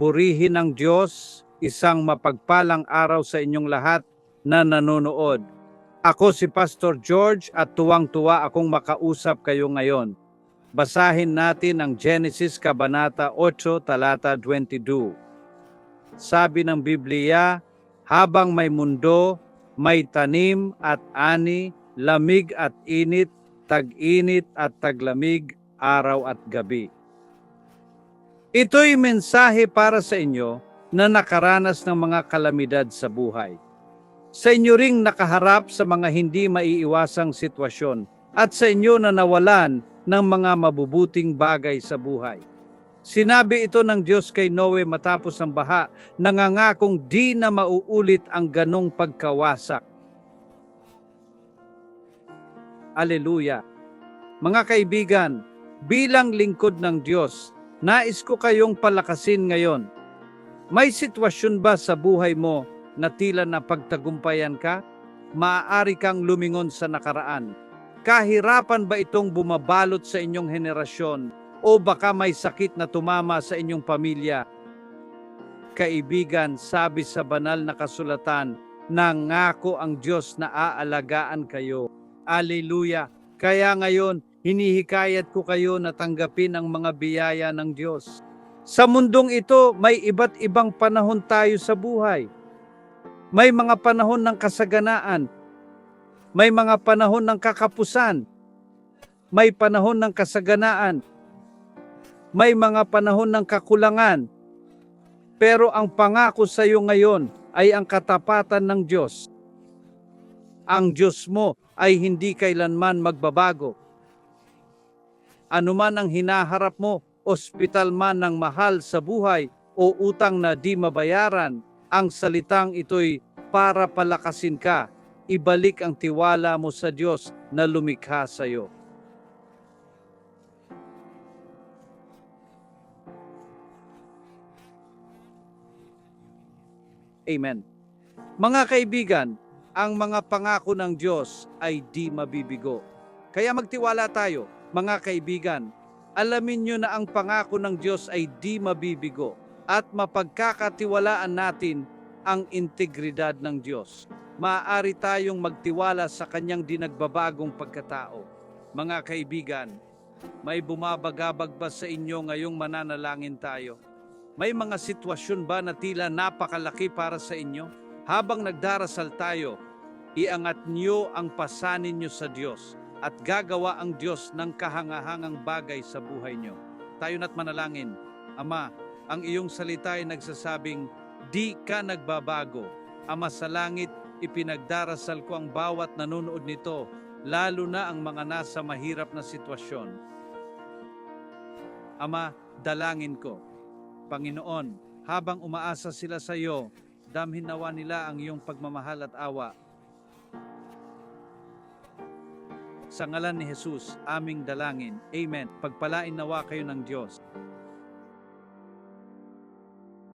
Purihin ang Diyos, isang mapagpalang araw sa inyong lahat na nanonood. Ako si Pastor George at tuwang-tuwa akong makausap kayo ngayon. Basahin natin ang Genesis Kabanata 8, talata 22. Sabi ng Biblia, habang may mundo, may tanim at ani, lamig at init, tag-init at taglamig, araw at gabi. Ito'y mensahe para sa inyo na nakaranas ng mga kalamidad sa buhay. Sa inyo ring nakaharap sa mga hindi maiiwasang sitwasyon at sa inyo na nawalan ng mga mabubuting bagay sa buhay. Sinabi ito ng Diyos kay Noe matapos ang baha, nangangakong di na mauulit ang ganong pagkawasak. Aleluya! Mga kaibigan, bilang lingkod ng Diyos, nais ko kayong palakasin ngayon. May sitwasyon ba sa buhay mo na tila na pagtagumpayan ka? Maaari kang lumingon sa nakaraan. Kahirapan ba itong bumabalot sa inyong henerasyon o baka may sakit na tumama sa inyong pamilya? Kaibigan, sabi sa banal na kasulatan, nangako ang Diyos na aalagaan kayo. Aleluya! Kaya ngayon, hinihikayat ko kayo na tanggapin ang mga biyaya ng Diyos. Sa mundong ito, may iba't ibang panahon tayo sa buhay. May mga panahon ng kasaganaan. May mga panahon ng kakapusan. May panahon ng kasaganaan. May mga panahon ng kakulangan. Pero ang pangako sa iyo ngayon ay ang katapatan ng Diyos. Ang Diyos mo ay hindi kailanman magbabago. Anuman ang hinaharap mo, ospital man ng mahal sa buhay o utang na di mabayaran, ang salitang ito'y para palakasin ka, ibalik ang tiwala mo sa Diyos na lumikha sa iyo. Amen. Mga kaibigan, ang mga pangako ng Diyos ay di mabibigo. Kaya magtiwala tayo, mga kaibigan. Alamin nyo na ang pangako ng Diyos ay di mabibigo at mapagkakatiwalaan natin ang integridad ng Diyos. Maaari tayong magtiwala sa kanyang dinagbabagong pagkatao. Mga kaibigan, may bumabagabag ba sa inyo ngayong mananalangin tayo? May mga sitwasyon ba na tila napakalaki para sa inyo? Habang nagdarasal tayo, iangat niyo ang pasanin niyo sa Diyos at gagawa ang Diyos ng kahangahangang bagay sa buhay niyo. Tayo na't manalangin. Ama, ang iyong salita ay nagsasabing, di ka nagbabago. Ama sa langit, ipinagdarasal ko ang bawat nanonood nito, lalo na ang mga nasa mahirap na sitwasyon. Ama, dalangin ko. Panginoon, habang umaasa sila sa iyo, damhin nawa nila ang iyong pagmamahal at awa. Sa ngalan ni Jesus, aming dalangin. Amen. Pagpalain nawa kayo ng Diyos.